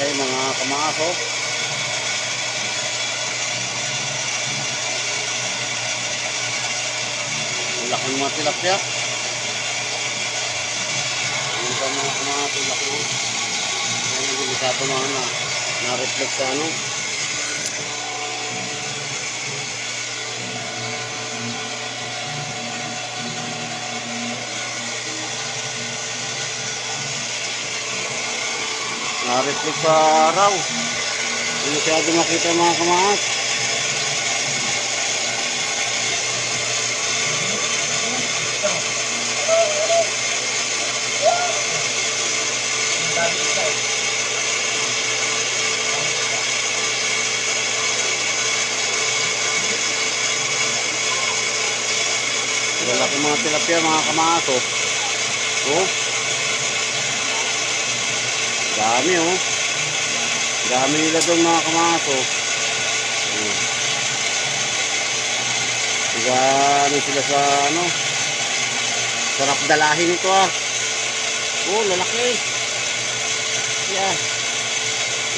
Ay, mga kamaso. Ang laking mga tilapia. Ang mga kamaso, laki mo. Ayan, hindi masyado na na, na-reflect sa ano. Na-reflect sa araw. Hindi masyado makita mga kamaas. Lalaki mga tilapia, mga kamaas, oh. Dami, oh. Dami nila doon mga kamaas, oh. Oh. Diba, sila sa, ano? Sarap dalahin ito, ah. Oh, lalaki. Yeah.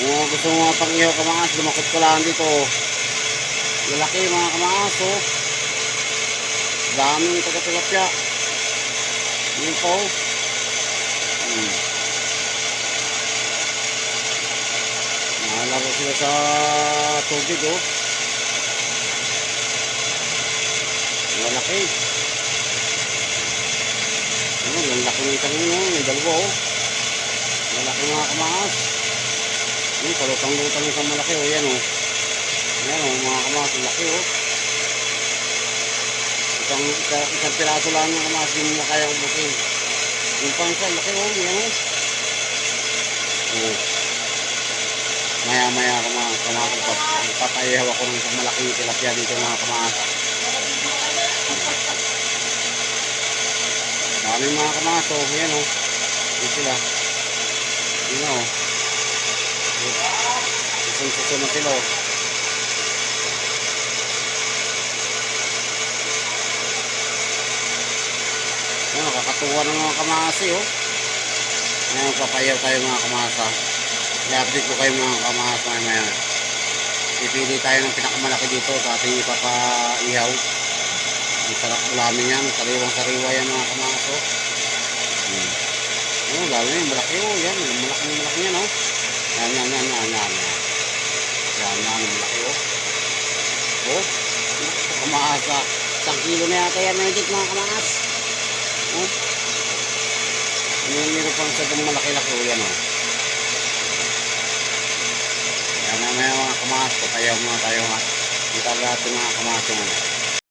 Kung gusto mo mga pang-ihaw kamaas, lumakot ko lang dito. Lalaki mga kamaas, oh. Daming taga-tilapia. Yun po. Hmm. Nakalaro sila sa tubig, oh. Malaki. Ano, lalaki ng isang yun, oh. Yung dalawa, oh. Malaki mga kamaas. Yung kalutang-lutang isang malaki, oh. Yan, oh. Yan, oh, mga kamaas. Laki, oh. Isang, isa, isang piraso lang yung kamaas yung mo kaya ubusin. Yung pang isa, laki, oh. Yan, oh. Oh. Maya maya mga kamakas. Papayaw ako ng isang malaking tilapia dito mga kamakas. Dami mga kamakas oh. Yan oh. Yan sila. Yan oh. Isang susunod sila oh. Yan, nakakatuwa ng mga kamasi oh. Ngayon, papayaw tayo mga kamasa. I-update ko kayo mga kamasa maya. Pipili tayo ng pinakamalaki dito sa ating ipapaihaw. Ang sarap ulamin yan. Sariwang sariwa yan mga kamaso. Hmm. Oh, lalo yung malaki oh. Yan, malaki yung malaki yan oh. Yan, yan, yan, yan, yan. Yan, yan, yung malaki oh. Oh, kamasa. Isang kilo na yata yan na mga kamas. Oh. Ano yung meron pang sa malaki-laki o yan o. Yan na may mga kamas. Patayaw mga tayo ha. Kita natin mga kamas yung ano.